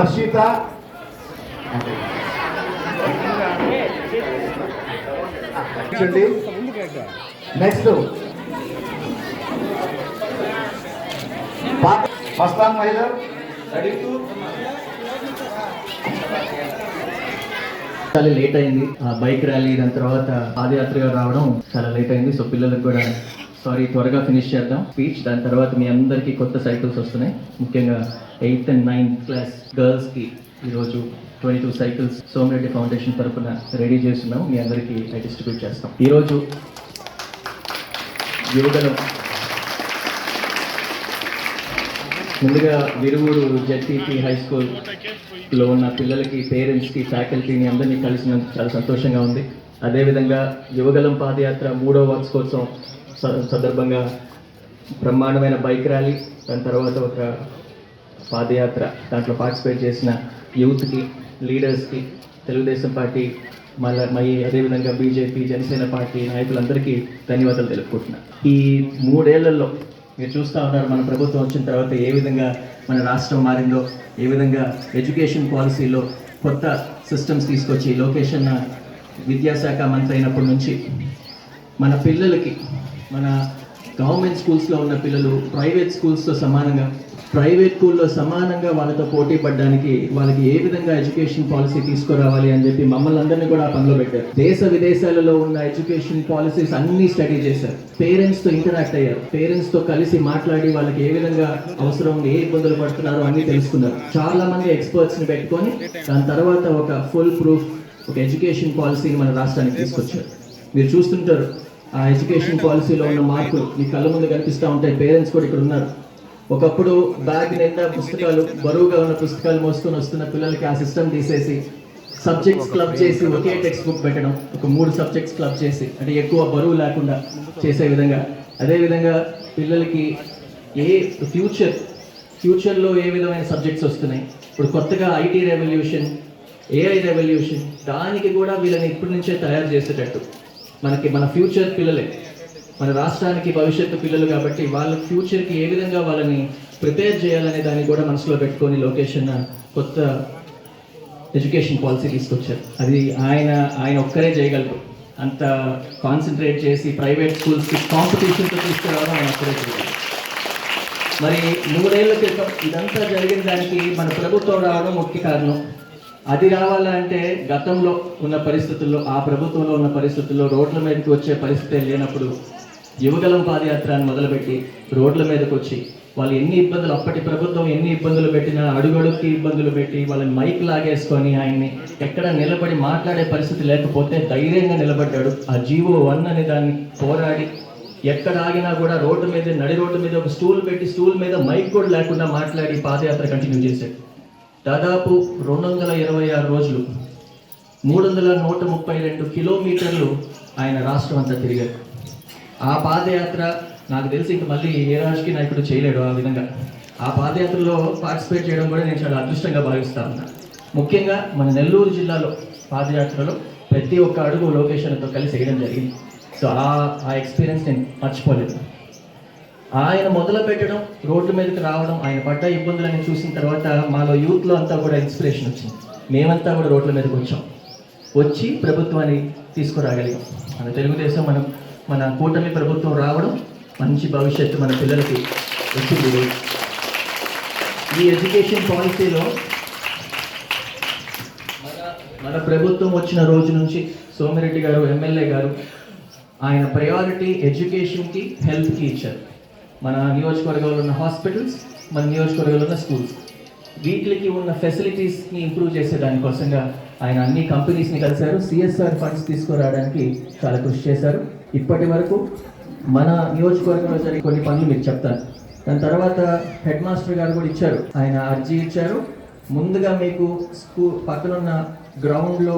వర్షిత. చూడండి. నెక్స్ట్ మస్తాన్ మైదర్ రెడీ టు చాలా లేట్ అయింది. ఆ బైక్ ర్యాలీ దాని తర్వాత పాదయాత్రగా రావడం చాలా లేట్ అయింది. సో పిల్లలకు కూడా సారీ త్వరగా ఫినిష్ చేద్దాం. స్పీచ్ దాని తర్వాత మీ అందరికీ కొత్త సైకిల్స్ వస్తున్నాయి. ముఖ్యంగా ఎయిత్ అండ్ నైన్త్ క్లాస్ గర్ల్స్కి ఈరోజు twenty two cycles Somireddy foundation తరఫున రెడీ చేస్తున్నాం మీ అందరికీ డిస్ట్రిబ్యూట్ చేస్తాం. ఈరోజు యువగలం ముందుగా విరువురు జెడ్పీపీ హై స్కూల్లో ఉన్న పిల్లలకి పేరెంట్స్కి ఫ్యాకల్టీని అందరినీ కలిసినందుకు చాలా సంతోషంగా ఉంది. అదేవిధంగా యువగలం పాదయాత్ర మూడో వార్షికోత్సవం కోసం స- సందర్భంగా బ్రహ్మాండమైన బైక్ ర్యాలీ దాని తర్వాత ఒక పాదయాత్ర. దాంట్లో పార్టిసిపేట్ చేసిన యూత్కి లీడర్స్కి తెలుగుదేశం పార్టీ మళ్ళీ మళ్ళీ అదేవిధంగా బీజేపీ జనసేన పార్టీ నాయకులందరికీ ధన్యవాదాలు తెలుపుకుంటున్నాను ఈ మూడేళ్ళలో మీరు చూస్తూ ఉన్నారు మన ప్రభుత్వం వచ్చిన తర్వాత ఏ విధంగా మన రాష్ట్రం మారిందో ఏ విధంగా ఎడ్యుకేషన్ పాలసీలో కొత్త సిస్టమ్స్ తీసుకొచ్చి లొకేషన్ విద్యాశాఖ మంత్రి అయినప్పటి నుంచి మన పిల్లలకి మన గవర్నమెంట్ స్కూల్స్లో ఉన్న పిల్లలు ప్రైవేట్ స్కూల్స్తో సమానంగా ప్రైవేట్ స్కూల్లో సమానంగా వాళ్ళతో పోటీ పడడానికి వాళ్ళకి ఏ విధంగా ఎడ్యుకేషన్ పాలసీ తీసుకురావాలి అని చెప్పి మమ్మల్ని అందరినీ కూడా ఆ పనిలో పెట్టారు. దేశ విదేశాలలో ఉన్న ఎడ్యుకేషన్ పాలసీస్ అన్ని స్టడీ చేశారు. పేరెంట్స్తో ఇంటరాక్ట్ అయ్యారు. పేరెంట్స్తో కలిసి మాట్లాడి వాళ్ళకి ఏ విధంగా అవసరం ఏ ఇబ్బందులు పడుతున్నారో అన్ని తెలుసుకున్నారు. చాలా మంది ఎక్స్పర్ట్స్ని పెట్టుకొని దాని తర్వాత ఒక ఫుల్ ప్రూఫ్ ఒక ఎడ్యుకేషన్ పాలసీని మన రాష్ట్రానికి తీసుకొచ్చారు. మీరు చూస్తుంటారు ఆ ఎడ్యుకేషన్ పాలసీలో ఉన్న మార్పులు మీ కళ్ళ ముందు కనిపిస్తూ ఉంటాయి. పేరెంట్స్ కూడా ఇక్కడ ఉన్నారు. ఒకప్పుడు బ్యాగ్ నిండా పుస్తకాలు బరువుగా ఉన్న పుస్తకాలు మోసుకొని వస్తున్న పిల్లలకి ఆ సిస్టమ్ తీసేసి సబ్జెక్ట్స్ క్లబ్ చేసి ఒకే టెక్స్ట్ బుక్ పెట్టడం ఒక మూడు సబ్జెక్ట్స్ క్లబ్ చేసి అంటే ఎక్కువ బరువు లేకుండా చేసే విధంగా. అదేవిధంగా పిల్లలకి ఏ ఫ్యూచర్ ఫ్యూచర్లో ఏ విధమైన సబ్జెక్ట్స్ వస్తున్నాయి? ఇప్పుడు కొత్తగా ఐటీ రెవల్యూషన్ ఏఐ రెవల్యూషన్ దానికి కూడా వీళ్ళని ఇప్పటి నుంచే తయారు చేసేటట్టు. మనకి మన ఫ్యూచర్ పిల్లలే. మన రాష్ట్రానికి భవిష్యత్తు పిల్లలు కాబట్టి వాళ్ళ ఫ్యూచర్కి ఏ విధంగా వాళ్ళని ప్రిపేర్ చేయాలనే దాన్ని కూడా మనసులో పెట్టుకొని లొకేషన్ కొత్త ఎడ్యుకేషన్ పాలసీ తీసుకొచ్చారు. అది ఆయన ఆయన ఒక్కరే చేయగలరు. అంత కాన్సన్ట్రేట్ చేసి ప్రైవేట్ స్కూల్స్కి కాంపిటీషన్తో తీసుకురావడం ఆయన ఒక్కరే చేయగలరు. మరి మూడేళ్ళ క్రితం ఇదంతా జరిగిన దానికి మన ప్రభుత్వం రావడం ముఖ్య కారణం. అది రావాలంటే గతంలో ఉన్న పరిస్థితుల్లో ఆ ప్రభుత్వంలో ఉన్న పరిస్థితుల్లో రోడ్ల మీదకి వచ్చే పరిస్థితి లేనప్పుడు యువగలం పాదయాత్ర అని మొదలుపెట్టి రోడ్ల మీదకి వచ్చి వాళ్ళు ఎన్ని ఇబ్బందులు అప్పటి ప్రభుత్వం ఎన్ని ఇబ్బందులు పెట్టినా అడుగడుక్కి ఇబ్బందులు పెట్టి వాళ్ళని మైక్ లాగేసుకొని ఆయన్ని ఎక్కడ నిలబడి మాట్లాడే పరిస్థితి లేకపోతే ధైర్యంగా నిలబడ్డాడు. ఆ జీవో వన్ అనే దాన్ని పోరాడి ఎక్కడ ఆగినా కూడా రోడ్డు మీద నడి రోడ్డు మీద ఒక స్టూల్ పెట్టి స్టూల్ మీద మైక్ కూడా లేకుండా మాట్లాడి పాదయాత్ర కంటిన్యూ చేశాడు. దాదాపు రెండు వందల ఇరవై ఆరు రోజులు మూడు వందల నూట ముప్పై రెండు కిలోమీటర్లు ఆయన రాష్ట్రం అంతా తిరిగారు ఆ పాదయాత్ర నాకు తెలిసి ఇంక మళ్ళీ ఏ రాజకీయ నాయకుడు చేయలేడు ఆ విధంగా. ఆ పాదయాత్రలో పార్టిసిపేట్ చేయడం కూడా నేను చాలా అదృష్టంగా భావిస్తాను ముఖ్యంగా మన నెల్లూరు జిల్లాలో పాదయాత్రలో ప్రతి ఒక్క అడుగు లొకేషన్తో కలిసి వేయడం జరిగింది. సో ఆ ఆ ఎక్స్పీరియన్స్ నేను మర్చిపోలేదు ఆయన మొదలు పెట్టడం రోడ్డు మీదకి రావడం ఆయన పడ్డ ఇబ్బందులని చూసిన తర్వాత మాలో యూత్లో అంతా కూడా ఇన్స్పిరేషన్ వచ్చింది. మేమంతా కూడా రోడ్ల మీదకి వచ్చాం. వచ్చి ప్రభుత్వాన్ని తీసుకురాగలిగాం. మన తెలుగుదేశం మనం మన కూటమి ప్రభుత్వం రావడం మంచి భవిష్యత్తు మన పిల్లలకి వచ్చింది ఈ ఎడ్యుకేషన్ పాలసీలో మన మన ప్రభుత్వం వచ్చిన రోజు నుంచి సోమిరెడ్డి గారు ఎమ్మెల్యే గారు ఆయన ప్రయారిటీ ఎడ్యుకేషన్కి హెల్త్కి ఇచ్చారు. మన నియోజకవర్గంలో ఉన్న హాస్పిటల్స్ మన నియోజకవర్గంలో ఉన్న స్కూల్స్ వీటికి ఉన్న ఫెసిలిటీస్ని ఇంప్రూవ్ చేసే దానికోసంగా ఆయన అన్ని కంపెనీస్ని కలిశారు. సిఎస్ఆర్ ఫండ్స్ తీసుకురావడానికి చాలా కృషి చేశారు. ఇప్పటి వరకు మన నియోజకవర్గంలో జరిగే కొన్ని పనులు మీకు చెప్తాను దాని తర్వాత హెడ్ మాస్టర్ గారు కూడా ఇచ్చారు. ఆయన అర్జీ ఇచ్చారు. ముందుగా మీకు స్కూల్ పక్కనున్న గ్రౌండ్లో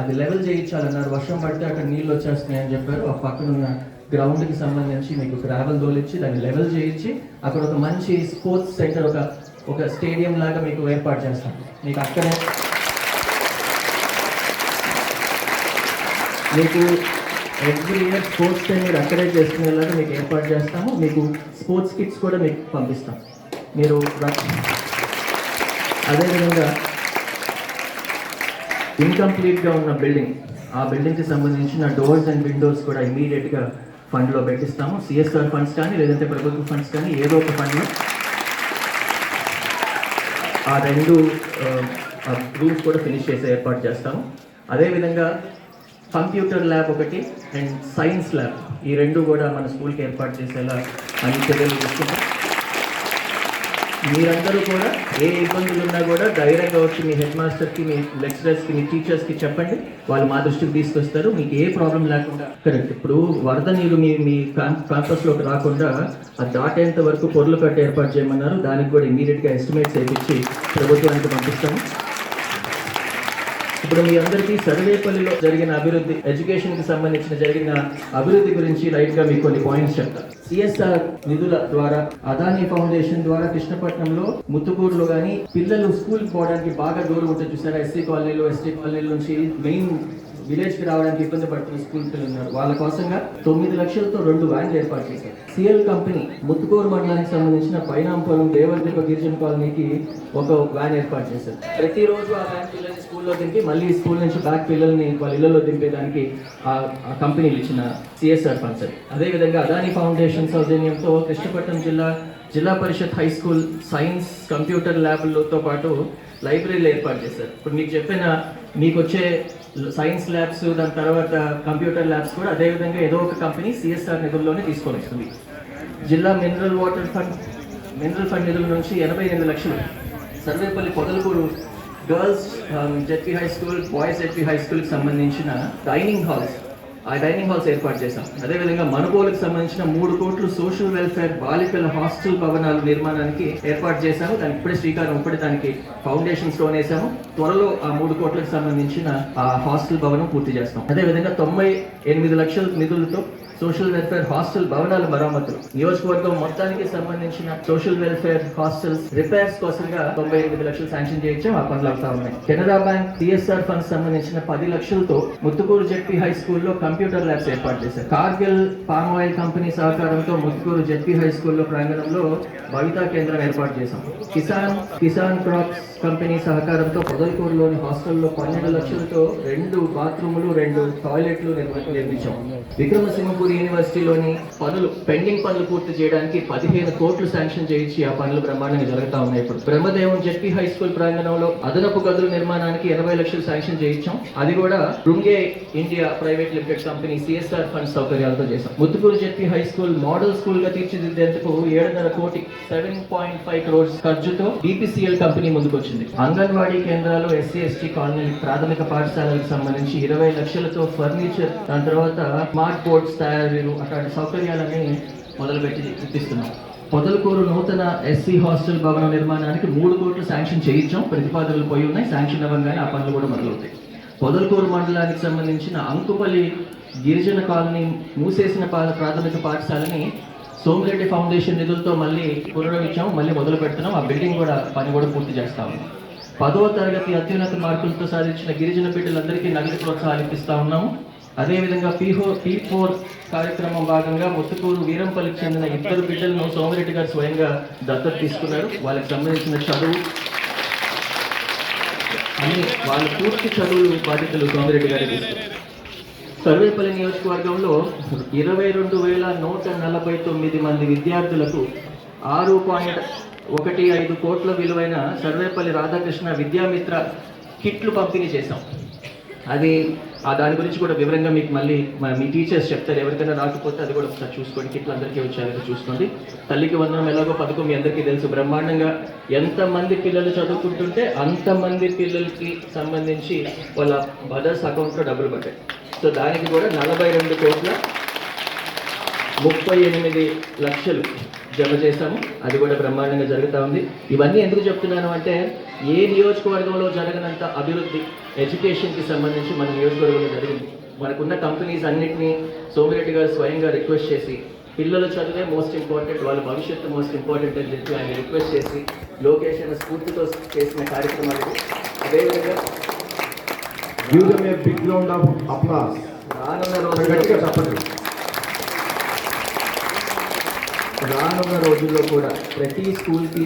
అది లెవెల్ చేయించాలన్నారు. వర్షం పడితే అక్కడ నీళ్ళు వచ్చేస్తున్నాయి అని చెప్పారు. ఆ పక్కనున్న గ్రౌండ్కి సంబంధించి మీకు గ్రావెల్ దోలిచ్చి దాన్ని లెవెల్ చేయించి అక్కడ ఒక మంచి స్పోర్ట్స్ సెంటర్ ఒక ఒక స్టేడియం లాగా మీకు ఏర్పాటు చేస్తాం. మీకు అక్కడే మీకు ఎవ్రీ ఇయర్ స్పోర్ట్స్ డే మీరు ఎంకరేజ్ చేసుకునేలాగా మీకు ఏర్పాటు చేస్తాము. మీకు స్పోర్ట్స్ కిట్స్ కూడా మీకు పంపిస్తాం. మీరు అదేవిధంగా ఇన్కంప్లీట్గా ఉన్న బిల్డింగ్ ఆ బిల్డింగ్కి సంబంధించిన డోర్స్ అండ్ విండోస్ కూడా ఇమీడియట్గా ఫండ్లో పెట్టిస్తాము. సిఎస్ఆర్ ఫండ్స్ కానీ లేదంటే ప్రభుత్వ ఫండ్స్ కానీ ఏదో ఒక ఫండ్లో ఆ రెండు రూమ్స్ కూడా ఫినిష్ చేసే ఏర్పాటు చేస్తాము. అదేవిధంగా కంప్యూటర్ ల్యాబ్ ఒకటి అండ్ సైన్స్ ల్యాబ్. ఈ రెండు కూడా మన స్కూల్కి ఏర్పాటు చేసేలా అన్ని చర్యలు తీసుకుంటాం. మీరందరూ కూడా ఏ ఇబ్బందులు ఉన్నా కూడా ధైర్యంగా వచ్చి మీ హెడ్ మాస్టర్కి మీ లెక్చరర్స్కి మీ టీచర్స్కి చెప్పండి. వాళ్ళు మా దృష్టికి తీసుకొస్తారు. మీకు ఏ ప్రాబ్లం లేకుండా. కరెక్ట్ ఇప్పుడు వరద నీరు మీ మీ క్యాంపస్లోకి రాకుండా అది దాటేంత వరకు పొర్లు కట్టి ఏర్పాటు చేయమన్నారు దానికి కూడా ఇమీడియట్గా ఎస్టిమేట్స్ వేయించి ప్రభుత్వానికి పంపిస్తాము. ఇప్పుడు మీ అందరికీ సర్వేపల్లిలో జరిగిన అభివృద్ధి ఎడ్యుకేషన్కి సంబంధించిన జరిగిన అభివృద్ధి గురించి లైట్గా మీకు కొన్ని పాయింట్స్ చెప్తాను సిఎస్ఆర్ నిధుల ద్వారా అదానీ ఫౌండేషన్ ద్వారా కృష్ణపట్నంలో ముత్తుకూరులో కానీ పిల్లలు స్కూల్ పోవడానికి బాగా దూరం ఉంటుంది చూసారా? ఎస్సీ కాలనీలో ఎస్టీ కాలనీల నుంచి మెయిన్ విలేజ్కి రావడానికి ఇబ్బంది పడుతున్న స్కూల్ పిల్లలు ఉన్నారు వాళ్ళ కోసంగా తొమ్మిది లక్షలతో రెండు వ్యాన్లు ఏర్పాటు చేశారు. సిఎల్ కంపెనీ ముత్తుకూరు మండలానికి సంబంధించిన పైనాంపురం దేవర్దీప గిరిజన కాలనీకి ఒక వ్యాన్ ఏర్పాటు చేశారు. ప్రతిరోజు ఆ వ్యాన్ పిల్లల్ని స్కూల్లో దింపి మళ్ళీ స్కూల్ నుంచి బ్యాక్ పిల్లల్ని వాళ్ళ ఇళ్ళలో దింపేదానికి ఆ కంపెనీలు ఇచ్చిన సిఎస్ఆర్ ఫండ్స్ అది అదేవిధంగా అదాని ఫౌండేషన్ సౌజన్యంతో కృష్ణపట్నం జిల్లా Zilla Parishad high school science computer ల్యాబ్లతో పాటు లైబ్రరీలు ఏర్పాటు చేశారు. ఇప్పుడు మీకు చెప్పిన మీకు వచ్చే సైన్స్ ల్యాబ్స్ దాని తర్వాత కంప్యూటర్ ల్యాబ్స్ కూడా అదేవిధంగా ఏదో ఒక కంపెనీ సిఎస్ఆర్ నిధుల్లోనే తీసుకొని వస్తుంది. జిల్లా mineral water fund mineral fund నిధుల నుంచి ఎనభై ఎనిమిది లక్షలు. Sarvepalli Podalakuru girls ZP high school boys ZP high స్కూల్కి సంబంధించిన డైనింగ్ హాల్స్ ఆ డైనింగ్ హాల్స్ ఏర్పాటు చేశాం. అదేవిధంగా మనుగోలకు సంబంధించిన మూడు కోట్లు సోషల్ వెల్ఫేర్ బాలికల హాస్టల్ భవనాల నిర్మాణానికి ఏర్పాటు చేశాము. దానికి ఇప్పుడే శ్రీకారం ఇప్పుడే దానికి ఫౌండేషన్ స్టోన్ వేసాము త్వరలో ఆ మూడు కోట్లకు సంబంధించిన ఆ హాస్టల్ భవనం పూర్తి చేస్తాం. అదేవిధంగా తొంభై ఎనిమిది లక్షల నిధులతో సోషల్ వెల్ఫేర్ హాస్టల్ భవనాల మరమ్మతులు. నియోజకవర్గం మొత్తానికి సంబంధించిన సోషల్ వెల్ఫేర్ హాస్టల్స్ రిపేర్స్ కోసంగా తొంభై ఎనిమిది లక్షలు శాంక్షన్ చేయించాం. ఆ పనులు అవుతా ఉన్నాయి. కెనరా బ్యాంక్ సిఎస్ఆర్ ఫండ్ సంబంధించిన పది లక్షలతో ముత్తుకూరు జెడ్పీ హై స్కూల్లో కంప్యూటర్ ల్యాబ్స్ ఏర్పాటు చేశారు. కార్గిల్ పామ్ ఆయిల్ కంపెనీ సహకారంతో ముత్తుకూరు జెడ్పీ హై స్కూల్లో ప్రాంగణంలో భవితా కేంద్రం ఏర్పాటు చేశాం. కిసాన్ కిసాన్ క్రాప్స్ కంపెనీ సహకారంతో పొదలకూరులోని హాస్టల్లో పన్నెండు లక్షలతో రెండు బాత్రూములు రెండు టాయిలెట్లు నిర్మించాం. విక్రమసింహపురి యూనివర్సిటీలోని పనులు పెండింగ్ పనులు పూర్తి చేయడానికి పదిహేను కోట్లు శాంక్షన్ చేయించి ఆ పనులు బ్రహ్మాండంగా జరుగుతా ఉన్నాయి. ఇప్పుడు బ్రహ్మదేవం జెడ్పీ హై స్కూల్ ప్రాంగణంలో అదనపు గదుల నిర్మాణానికి ఎనభై లక్షలు శాంక్షన్ చేయించాం. అది కూడా Runge India private limited company CSR fund సౌకర్యాలతో చేశాం. Muthukur ZP high school model స్కూల్గా తీర్చిదిద్దేందుకు ఏడున్నర కోటి సెవెన్ పాయింట్ ఫైవ్ క్రోర్స్ ఖర్చుతో బీపీసీఎల్ కంపెనీ ముందుకొచ్చింది. అంగన్వాడీ కేంద్రాలు ఎస్సీ ఎస్టీ కాలనీ ప్రాథమిక పాఠశాలలకు సంబంధించి ఇరవై లక్షలతో ఫర్నిచర్ దాని తర్వాత స్మార్ట్ బోర్డ్స్ తయారు అట్లాంటి సౌకర్యాలని మొదలుపెట్టి ఇప్పిస్తున్నాం. పొదలకూరు నూతన ఎస్సీ హాస్టల్ భవన నిర్మాణానికి మూడు కోట్లు శాంక్షన్ చేయించాం. ప్రతిపాదనలు పోయి ఉన్నాయి. శాంక్షన్ అవ్వగానే ఆ పనులు కూడా మొదలవుతాయి. పొదలకూరు మండలానికి సంబంధించిన అంకుపల్లి గిరిజన కాలనీ మూసేసిన పా- ప్రాథమిక పాఠశాలని సోమిరెడ్డి ఫౌండేషన్ నిధులతో మళ్ళీ పునరుద్ధరించాము మళ్ళీ మొదలు పెడుతున్నాం. ఆ బిల్డింగ్ కూడా పని కూడా పూర్తి చేస్తాము పదవ తరగతి అత్యున్నత మార్కులతో సాధించిన గిరిజన బిడ్డలందరికీ నగదు ప్రోత్సాహాలు ఇప్పిస్తా ఉన్నాము. అదేవిధంగా పీ ఫోర్ పీ ఫోర్ కార్యక్రమం భాగంగా ముత్తుకూరు వీరంపల్లికి చెందిన ఇద్దరు బిడ్డలను సోమిరెడ్డి గారు స్వయంగా దత్తత తీసుకున్నారు. వాళ్ళకి సంబంధించిన చదువు అన్ని వాళ్ళ పూర్తి చదువులు బాధ్యతలు సోమిరెడ్డి గారు తీసుకున్నారు. సర్వేపల్లి నియోజకవర్గంలో ఇరవై రెండు వేల నూట నలభై తొమ్మిది మంది విద్యార్థులకు ఆరు పాయింట్ ఒకటి ఐదు కోట్ల విలువైన సర్వేపల్లి రాధాకృష్ణ విద్యామిత్ర కిట్లు పంపిణీ చేశాం. అది ఆ దాని గురించి కూడా వివరంగా మీకు మళ్ళీ మీ టీచర్స్ చెప్తారు. ఎవరికైనా రాకపోతే అది కూడా ఒకసారి చూసుకోండి. కిట్లు అందరికీ వచ్చారో చూసుకోండి. తల్లికి వందనం ఎలాగో పథకం మీ అందరికీ తెలుసు. బ్రహ్మాండంగా ఎంతమంది పిల్లలు చదువుకుంటుంటే అంతమంది పిల్లలకి సంబంధించి వాళ్ళ మదర్స్ అకౌంట్లో డబ్బులు పడ్డాయి. సో దానికి కూడా నలభై రెండు కోట్ల ముప్పై ఎనిమిది లక్షలు జమ చేశాము అది కూడా బ్రహ్మాండంగా జరుగుతూ ఉంది ఇవన్నీ ఎందుకు చెప్తున్నాను అంటే ఏ నియోజకవర్గంలో జరగనంత అభివృద్ధి ఎడ్యుకేషన్కి సంబంధించి మన నియోజకవర్గంలో జరిగింది మనకున్న కంపెనీస్ అన్నిటినీ సోమిరెడ్డి గారు స్వయంగా రిక్వెస్ట్ చేసి పిల్లల చదువే మోస్ట్ ఇంపార్టెంట్ వాళ్ళ భవిష్యత్తు మోస్ట్ ఇంపార్టెంట్ అని చెప్పి ఆయన రిక్వెస్ట్ చేసి లోకేష్ అనే స్ఫూర్తితో చేసిన కార్యక్రమాలు ఇవి. అదేవిధంగా big round of applause. రానున్న గట్టిగా రోజుల్లో చెప్పండి రానున్న రోజుల్లో కూడా ప్రతి స్కూల్కి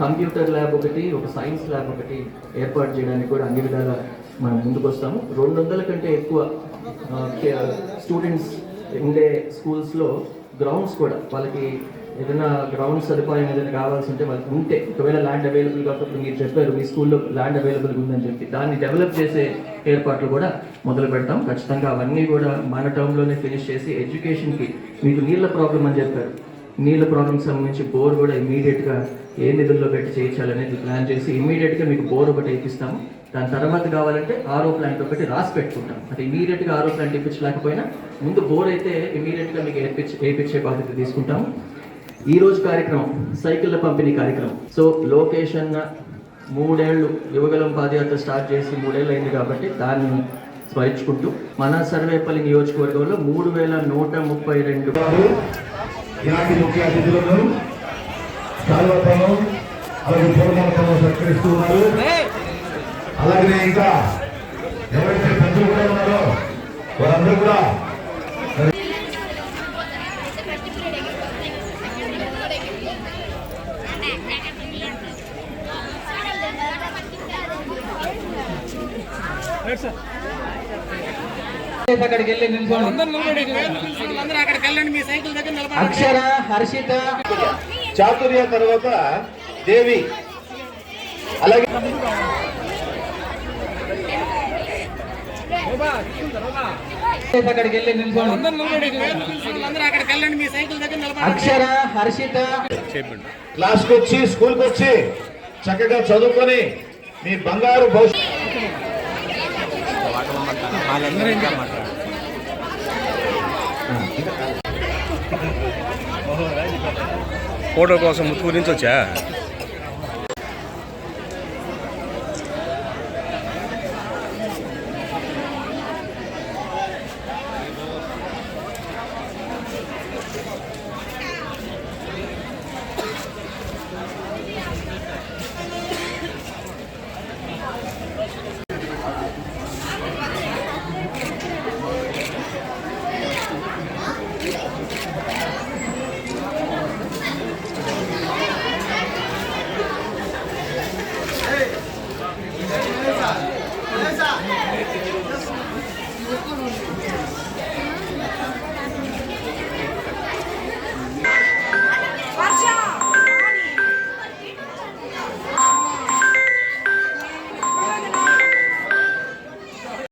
కంప్యూటర్ ల్యాబ్ ఒకటి ఒక సైన్స్ ల్యాబ్ ఒకటి ఏర్పాటు చేయడానికి కూడా అన్ని విధాలా మనం ముందుకు వస్తాము రెండు వందల కంటే ఎక్కువ స్టూడెంట్స్ ఉండే స్కూల్స్లో గ్రౌండ్స్ కూడా వాళ్ళకి ఏదైనా గ్రౌండ్ సదుపాయం ఏదైనా కావాల్సి ఉంటే వాళ్ళకి ఉంటే ఒకవేళ ల్యాండ్ అవైలబుల్ కాకపోతే మీరు చెప్పారు మీ స్కూల్లో ల్యాండ్ అవైలబుల్ ఉందని చెప్పి దాన్ని డెవలప్ చేసే ఏర్పాట్లు కూడా మొదలు పెడతాం. ఖచ్చితంగా అవన్నీ కూడా మన టౌన్లోనే ఫినిష్ చేసి ఎడ్యుకేషన్కి మీకు నీళ్ళ ప్రాబ్లం అని చెప్పారు. నీళ్ళ ప్రాబ్లమ్కి సంబంధించి బోర్ కూడా ఇమీడియట్గా ఏ నిధుల్లో పెట్టి చేయించాలనేది ప్లాన్ చేసి ఇమీడియట్గా మీకు బోర్ ఒకటి వేయిస్తాము దాని తర్వాత కావాలంటే ఆరో ప్లాంట్ ఒకటి రాసి పెట్టుకుంటాం అంటే ఇమీడియట్గా ఆరో ప్లాంట్ ఇప్పించలేకపోయినా ముందు బోర్ అయితే ఇమీడియట్గా మీకు వేయించి వేయించే బాధ్యత తీసుకుంటాము. ఈ రోజు కార్యక్రమం సైకిళ్ళ పంపిణీ కార్యక్రమం. సో లొకేషన్ మూడేళ్ళు యువగలం పాదయాత్ర స్టార్ట్ చేసి మూడేళ్ళు అయింది కాబట్టి దాన్ని స్మరించుకుంటూ మన సర్వేపల్లి నియోజకవర్గంలో మూడు వేల నూట ముప్పై రెండు ఇలాంటి ముఖ్య అతిథులు ఉన్నారు. కాలువతను అలాగే పూర్వతను సత్కరిస్తూ ఉన్నారు. అలాగే ఇంకా ఎవరైతే పెద్దలు కూడా ఉన్నారో వారందరూ కూడా అక్కడికి వెళ్ళి నిల్చోండి. అక్షర హర్షిత చాతుర్య తర్వాత దేవి. అలాగే అక్కడికి వెళ్ళి నిల్చోండి. అక్షర హర్షిత. క్లాస్కి వచ్చి స్కూల్కి వచ్చి చక్కగా చదువుకొని మీ బంగారు భవిష్యత్ ఫోటో కోసం ముత్తూరు నుంచి వచ్చా?